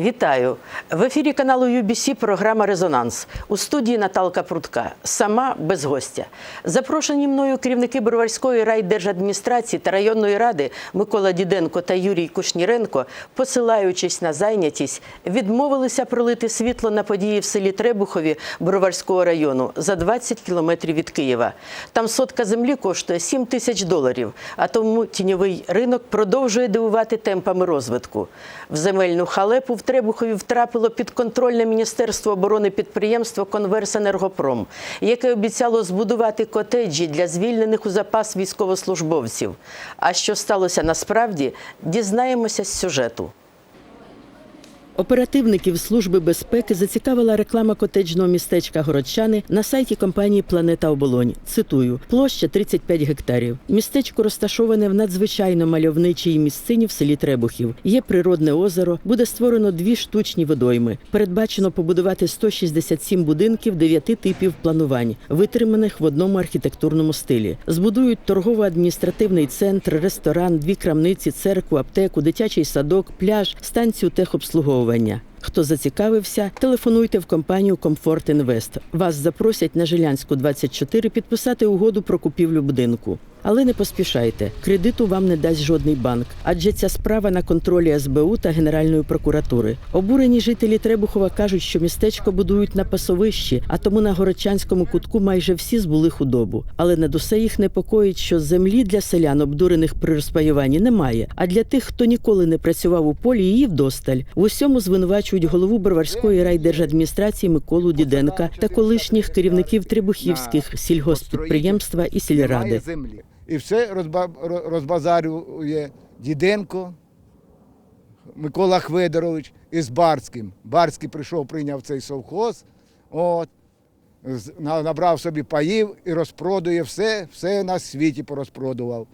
Вітаю в ефірі каналу UBC програма Резонанс у студії Наталка Прутка. Сама без гостя. Запрошені мною керівники Броварської райдержадміністрації та районної ради Микола Діденко та Юрій Кушніренко, посилаючись на зайнятість, відмовилися пролити світло на події в селі Требухові Броварського району за 20 кілометрів від Києва. Там сотка землі коштує 7 тисяч доларів, а тому тіньовий ринок продовжує дивувати темпами розвитку. В земельну халепу в Требухові втрапило підконтрольне Міністерство оборони підприємство «Конверсенергопром», яке обіцяло збудувати котеджі для звільнених у запас військовослужбовців. А що сталося насправді, дізнаємося з сюжету. Оперативників Служби безпеки зацікавила реклама котеджного містечка Городчани на сайті компанії Планета Оболонь. Цитую: площа 35 гектарів. Містечко розташоване в надзвичайно мальовничій місцині в селі Требухів. Є природне озеро, буде створено дві штучні водойми. Передбачено побудувати 167 будинків дев'яти типів планувань, витриманих в одному архітектурному стилі. Збудують торгово-адміністративний центр, ресторан, дві крамниці, церкву, аптеку, дитячий садок, пляж, станцію техобслуговування. Хто зацікавився, телефонуйте в компанію Комфорт Інвест. Вас запросять на Жилянську 24 підписати угоду про купівлю будинку. Але не поспішайте, кредиту вам не дасть жодний банк, адже ця справа на контролі СБУ та Генеральної прокуратури. Обурені жителі Требухова кажуть, що містечко будують на пасовищі, а тому на городчанському кутку майже всі збули худобу. Але над усе їх непокоїть, що землі для селян, обдурених при розпаюванні, немає. А для тих, хто ніколи не працював у полі, її вдосталь. В усьому звинувачують голову Броварської райдержадміністрації Миколу Діденка та колишніх керівників Трибухівських сільгосппідприємства і сільради. І все розба- розбазарює Діденко, Микола Хведорович із Барським. Барський прийшов, прийняв цей совхоз, от, набрав собі паїв і розпродує все, все на світі порозпродував.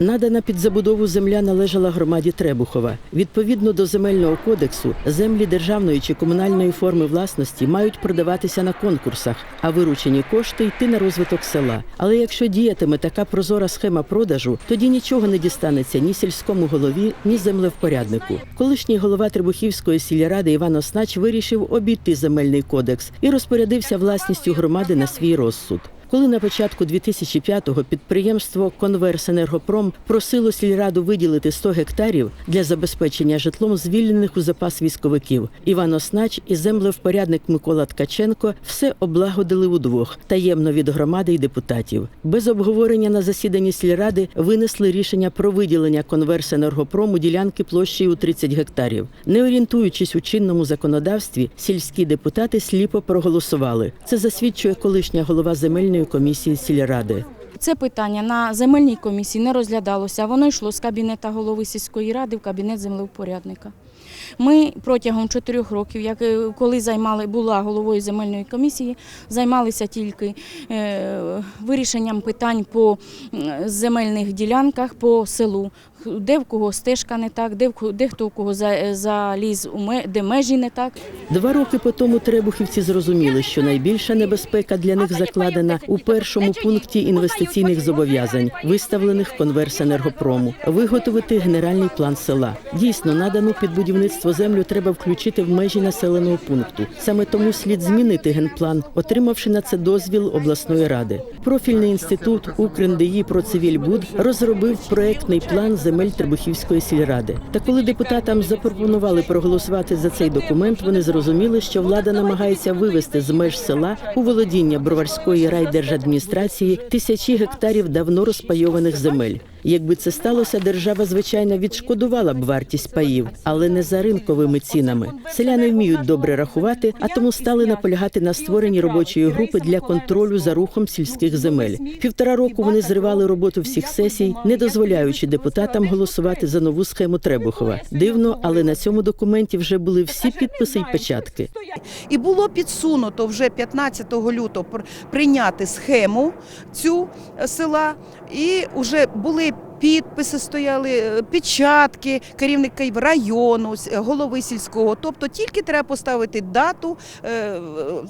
Надана під забудову земля належала громаді Требухова. Відповідно до земельного кодексу, землі державної чи комунальної форми власності мають продаватися на конкурсах, а виручені кошти йти на розвиток села. Але якщо діятиме така прозора схема продажу, тоді нічого не дістанеться ні сільському голові, ні землевпоряднику. Колишній голова Требухівської сільради Іван Оснач вирішив обійти земельний кодекс і розпорядився власністю громади на свій розсуд. Коли на початку 2005-го підприємство «Конверсенергопром» просило сільраду виділити 100 гектарів для забезпечення житлом звільнених у запас військовиків, Іван Оснач і землевпорядник Микола Ткаченко все облагодили удвох таємно від громади і депутатів. Без обговорення на засіданні сільради винесли рішення про виділення «Конверсенергопрому» ділянки площею у 30 гектарів. Не орієнтуючись у чинному законодавстві, сільські депутати сліпо проголосували. Це засвідчує колишня голова земельної комісії сільради. Це питання на земельній комісії не розглядалося. Воно йшло з кабінета голови сільської ради в кабінет землевпорядника. Ми протягом чотирьох років, як е, коли займали була головою земельної комісії, займалися тільки е, вирішенням питань по земельних ділянках по селу. Де в кого стежка не так, де в де хто в кого за- заліз де межі не так. Два роки по тому требухівці зрозуміли, що найбільша небезпека для них закладена у першому пункті інвестиційних зобов'язань, виставлених конверсенергопрому, виготовити генеральний план села. Дійсно, надану під будівництво землю треба включити в межі населеного пункту. Саме тому слід змінити генплан, отримавши на це дозвіл обласної ради. Профільний інститут УкрНДІ «Процивільбуд» розробив проектний план земель Требухівської сільради. Та коли депутатам запропонували проголосувати за цей документ, вони зрозуміли, що влада намагається вивести з меж села у володіння Броварської райдержадміністрації тисячі гектарів давно розпайованих земель. Якби це сталося, держава звичайно відшкодувала б вартість паїв, але не за ринковими цінами. Селяни вміють добре рахувати, а тому стали наполягати на створенні робочої групи для контролю за рухом сільських земель. Півтора року вони зривали роботу всіх сесій, не дозволяючи депутатам голосувати за нову схему Требухова. Дивно, але на цьому документі вже були всі підписи й печатки. І було підсунуто вже 15 лютого прийняти схему цю е, села, і вже були підписи стояли, е, печатки керівника району, голови сільського. Тобто тільки треба поставити дату е,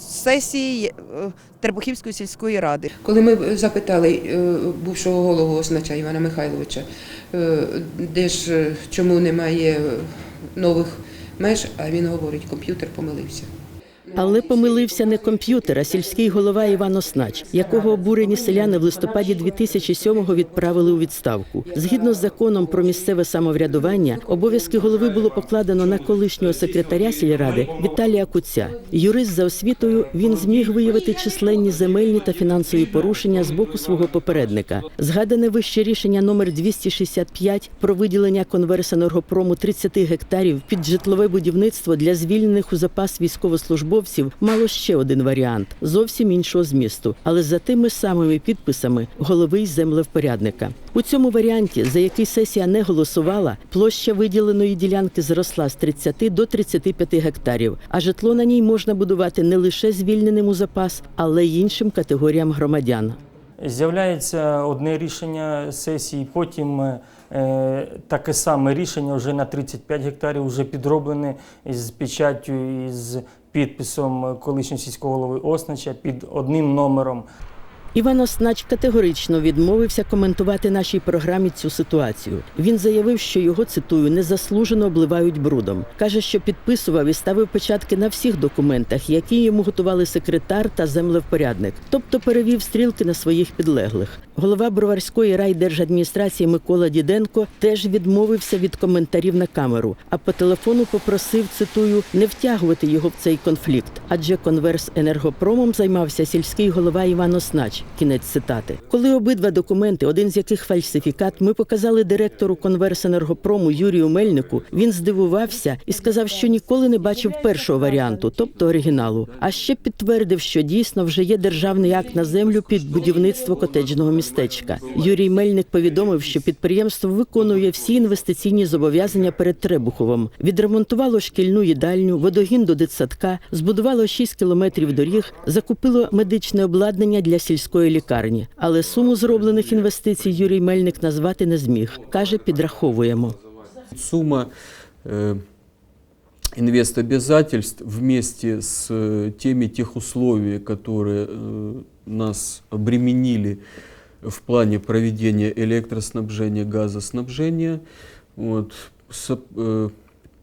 сесії е, Тербухівської сільської ради. Коли ми запитали е, бувшого голову Оснача Івана Михайловича, е, де ж е, чому немає нових меж, а він говорить, комп'ютер помилився. Але помилився не комп'ютер, а сільський голова Іван Оснач, якого обурені селяни в листопаді 2007-го відправили у відставку. Згідно з законом про місцеве самоврядування, обов'язки голови було покладено на колишнього секретаря сільради Віталія Куця. Юрист за освітою він зміг виявити численні земельні та фінансові порушення з боку свого попередника. Згадане вище рішення номер 265 про виділення конверсенергопрому 30 гектарів під житлове будівництво для звільнених у запас військовослужбовців мало ще один варіант зовсім іншого змісту, але за тими самими підписами голови й землевпорядника. У цьому варіанті, за який сесія не голосувала, площа виділеної ділянки зросла з 30 до 35 гектарів, а житло на ній можна будувати не лише звільненим у запас, але й іншим категоріям громадян. З'являється одне рішення сесії, потім е, таке саме рішення вже на 35 гектарів, вже підроблене з печаттю і з підписом колишнього сільського голови Оснача під одним номером. Іван Оснач категорично відмовився коментувати нашій програмі цю ситуацію. Він заявив, що його цитую незаслужено обливають брудом. каже, що підписував і ставив печатки на всіх документах, які йому готували секретар та землевпорядник, тобто перевів стрілки на своїх підлеглих. Голова Броварської райдержадміністрації Микола Діденко теж відмовився від коментарів на камеру, а по телефону попросив цитую не втягувати його в цей конфлікт, адже конверс енергопромом займався сільський голова Іван Оснач. Кінець цитати. Коли обидва документи, один з яких фальсифікат, ми показали директору конверсенергопрому Юрію Мельнику. Він здивувався і сказав, що ніколи не бачив першого варіанту, тобто оригіналу. А ще підтвердив, що дійсно вже є державний акт на землю під будівництво котеджного містечка. Юрій Мельник повідомив, що підприємство виконує всі інвестиційні зобов'язання перед Требуховим. Відремонтувало шкільну їдальню, водогін до дитсадка, збудувало 6 кілометрів доріг, закупило медичне обладнання для сільської лікарні. Але суму зроблених інвестицій Юрій Мельник назвати не зміг. каже, підраховуємо. Сумма э, инвестобязательств вместе с э, теми тех условий, которые э, нас обременили в плане проведения электроснабжения, газоснабжения, вот, со- э,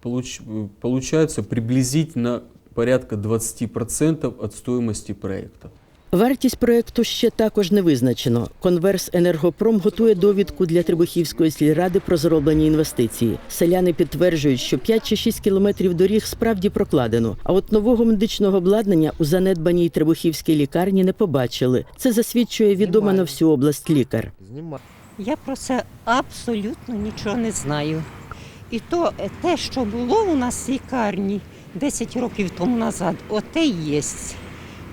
получ- э, получается приблизительно порядка 20% от стоимости проекта. Вартість проекту ще також не визначено. Конверс Енергопром готує довідку для Требухівської сільради про зроблені інвестиції. Селяни підтверджують, що 5 чи 6 кілометрів доріг справді прокладено. А от нового медичного обладнання у занедбаній Требухівській лікарні не побачили. Це засвідчує відома на всю область лікар. Я про це абсолютно нічого не знаю. І то е, те, що було у нас в лікарні 10 років тому назад, оте є.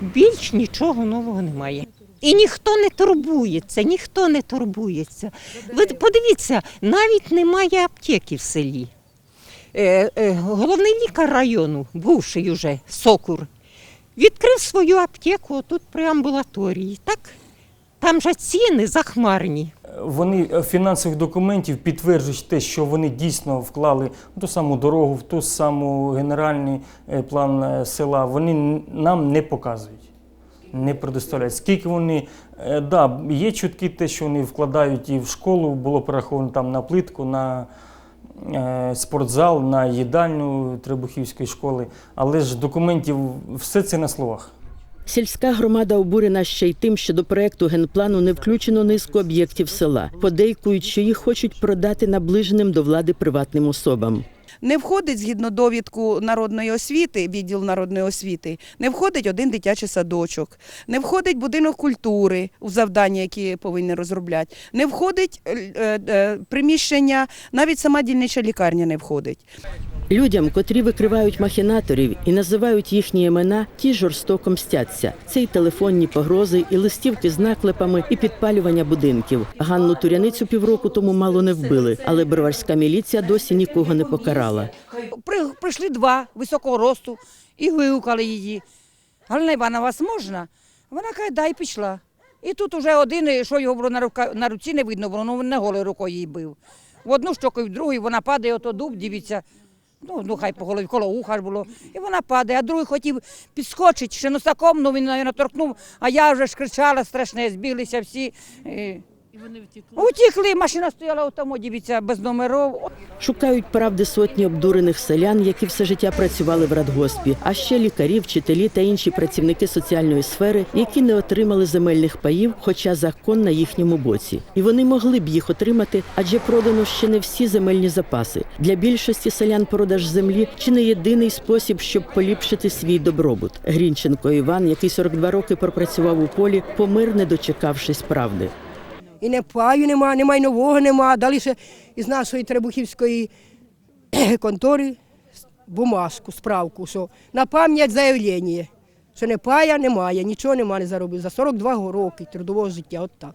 Більш нічого нового немає. І ніхто не турбується, ніхто не турбується. Ви подивіться, навіть немає аптеки в селі. Е, е, головний лікар району, бувший уже Сокур, відкрив свою аптеку тут при амбулаторії. Так? Там же ціни захмарні. Вони е, фінансових документів підтверджують те, що вони дійсно вклали в ту саму дорогу, в ту саму генеральний е, план е, села. Вони нам не показують, не предоставляють. Скільки вони, да, є чутки те, що вони вкладають і в школу, було пораховано там на плитку, на спортзал, на їдальню Требухівської школи, але ж документів все це на словах. Сільська громада обурена ще й тим, що до проекту генплану не включено низку об'єктів села. Подейкують, що їх хочуть продати наближеним до влади приватним особам. Не входить згідно довідку народної освіти, відділ народної освіти, не входить один дитячий садочок, не входить будинок культури у завдання, які повинні розробляти, не входить е, е, е, приміщення, навіть сама дільнича лікарня не входить. Людям, котрі викривають махінаторів і називають їхні імена, ті жорстоко мстяться. Це й телефонні погрози, і листівки з наклепами, і підпалювання будинків. Ганну Туряницю півроку тому мало не вбили, але броварська міліція досі нікого не покарала. Прийшли два високого росту і вигукали її. Галина Івана, вас можна? Вона каже, да, і пішла. І тут уже один, що його на, рука, на руці не видно, було, не голою рукою її бив. В одну щоку, в другу, вона падає, ото дуб, дивіться. Ну, ну хай по голові, коло уха ж було. І вона падає, а другий хотів підскочити, ще носаком, ну він, навіть, торкнув, а я вже ж кричала страшне, збіглися всі. І Утікли, машина стояла там, дивіться, без номерів. Шукають правди сотні обдурених селян, які все життя працювали в радгоспі, а ще лікарі, вчителі та інші працівники соціальної сфери, які не отримали земельних паїв, хоча закон на їхньому боці. І вони могли б їх отримати, адже продано ще не всі земельні запаси. Для більшості селян продаж землі чи не єдиний спосіб, щоб поліпшити свій добробут. Грінченко Іван, який 42 роки пропрацював у полі, помер, не дочекавшись правди. І не паю нема, немає нового нема. Далі ще із нашої Требухівської контори бумажку, справку, що на пам'ять заявлення, що не пая немає, нічого нема, не заробив. За 42 роки трудового життя, от так.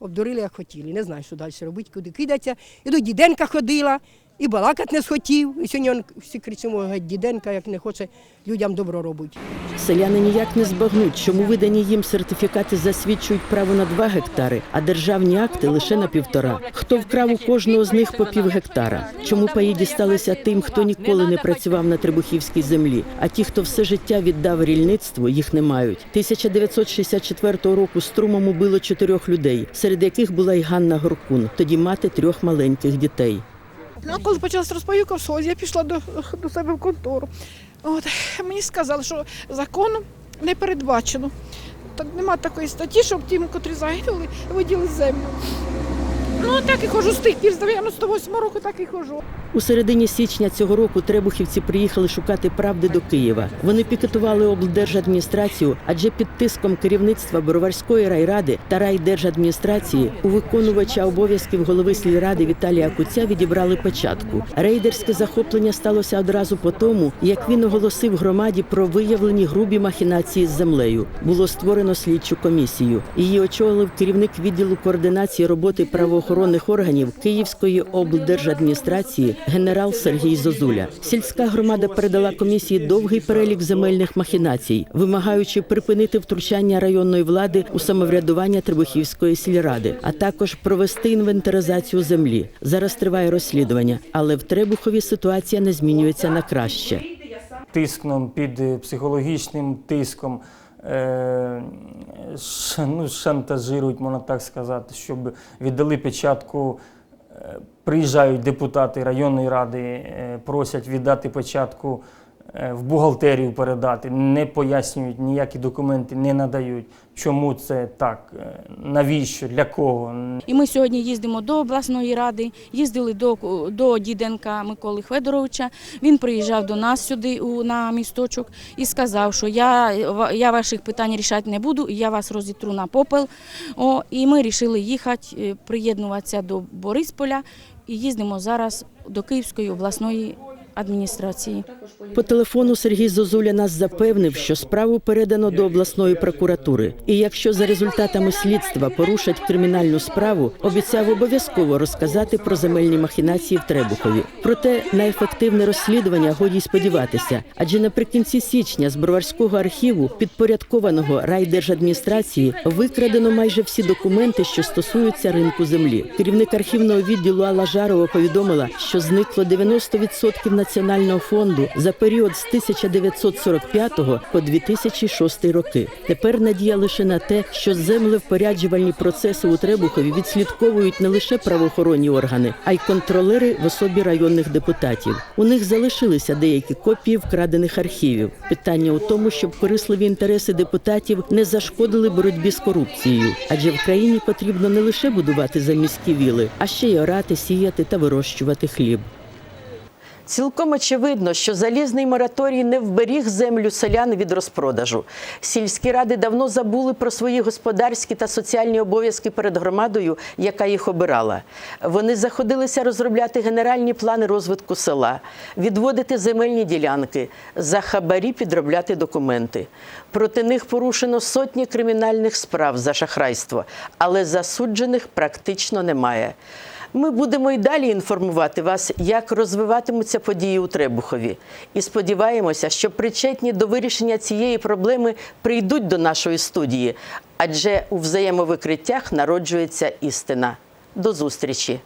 Обдурили, як хотіли. Не знаю, що далі робити, куди кидатися. І до Діденка ходила, і балакати не схотів. І сьогодні он всі кричимо, геть Діденка, як не хоче людям добро робити. Селяни ніяк не збагнуть, чому видані їм сертифікати засвідчують право на два гектари, а державні акти лише на півтора. Хто вкрав у кожного з них по пів гектара? Чому паї дісталися тим, хто ніколи не працював на Трибухівській землі? А ті, хто все життя віддав рільництву, їх не мають. 1964 року струмом убило чотирьох людей, серед яких була й Ганна Горкун, тоді мати трьох маленьких дітей. Ну, коли почалася розпаюка в я пішла до, до себе в контору. От, мені сказали, що законом не передбачено. Так нема такої статті, щоб тим, котрі загинули, виділи землю. Ну, так і ходжу з тих пір, з 98 року так і ходжу. У середині січня цього року требухівці приїхали шукати правди до Києва. Вони пікетували облдержадміністрацію, адже під тиском керівництва Бороварської райради та райдержадміністрації у виконувача обов'язків голови сільради Віталія Куця відібрали печатку. Рейдерське захоплення сталося одразу по тому, як він оголосив громаді про виявлені грубі махінації з землею. Було створено слідчу комісію. Її очолив керівник відділу координації роботи правоохоронних органів Київської облдержадміністрації генерал Сергій Зозуля. Сільська громада передала комісії довгий перелік земельних махінацій, вимагаючи припинити втручання районної влади у самоврядування Трибухівської сільради, а також провести інвентаризацію землі. Зараз триває розслідування, але в Требухові ситуація не змінюється на краще. тиском, під психологічним тиском. Е, Ну, шантажують, можна так сказати, щоб віддали печатку. Е, Приїжджають депутати районної ради, е, просять віддати печатку е, в бухгалтерію передати, не пояснюють, ніякі документи не надають. Чому це так? Е, Навіщо? Для кого? І ми сьогодні їздимо до обласної ради, їздили до, до Діденка Миколи Федоровича. Він приїжджав до нас сюди на місточок і сказав, що я, я ваших питань рішати не буду, я вас розітру на попел. О, і ми вирішили їхати, е, приєднуватися до Борисполя і їздимо зараз до Київської обласної адміністрації. По телефону Сергій Зозуля нас запевнив, що справу передано до обласної прокуратури. І якщо за результатами слідства порушать кримінальну справу, обіцяв обов'язково розказати про земельні махінації в Требухові. Проте на ефективне розслідування годі сподіватися, адже наприкінці січня з броварського архіву, підпорядкованого райдержадміністрації, викрадено майже всі документи, що стосуються ринку землі. Керівник архівного відділу Алла Жарова повідомила, що зникло 90% національного фонду за період з 1945 по 2006 роки. Тепер надія лише на те, що землевпоряджувальні процеси у Требухові відслідковують не лише правоохоронні органи, а й контролери в особі районних депутатів. У них залишилися деякі копії вкрадених архівів. Питання у тому, щоб корисливі інтереси депутатів не зашкодили боротьбі з корупцією, адже в країні потрібно не лише будувати заміські віли, а ще й орати, сіяти та вирощувати хліб. Цілком очевидно, що залізний мораторій не вберіг землю селян від розпродажу. Сільські ради давно забули про свої господарські та соціальні обов'язки перед громадою, яка їх обирала. Вони заходилися розробляти генеральні плани розвитку села, відводити земельні ділянки, за хабарі підробляти документи. Проти них порушено сотні кримінальних справ за шахрайство, але засуджених практично немає. Ми будемо й далі інформувати вас, як розвиватимуться події у Требухові. І сподіваємося, що причетні до вирішення цієї проблеми прийдуть до нашої студії, адже у взаємовикриттях народжується істина. До зустрічі!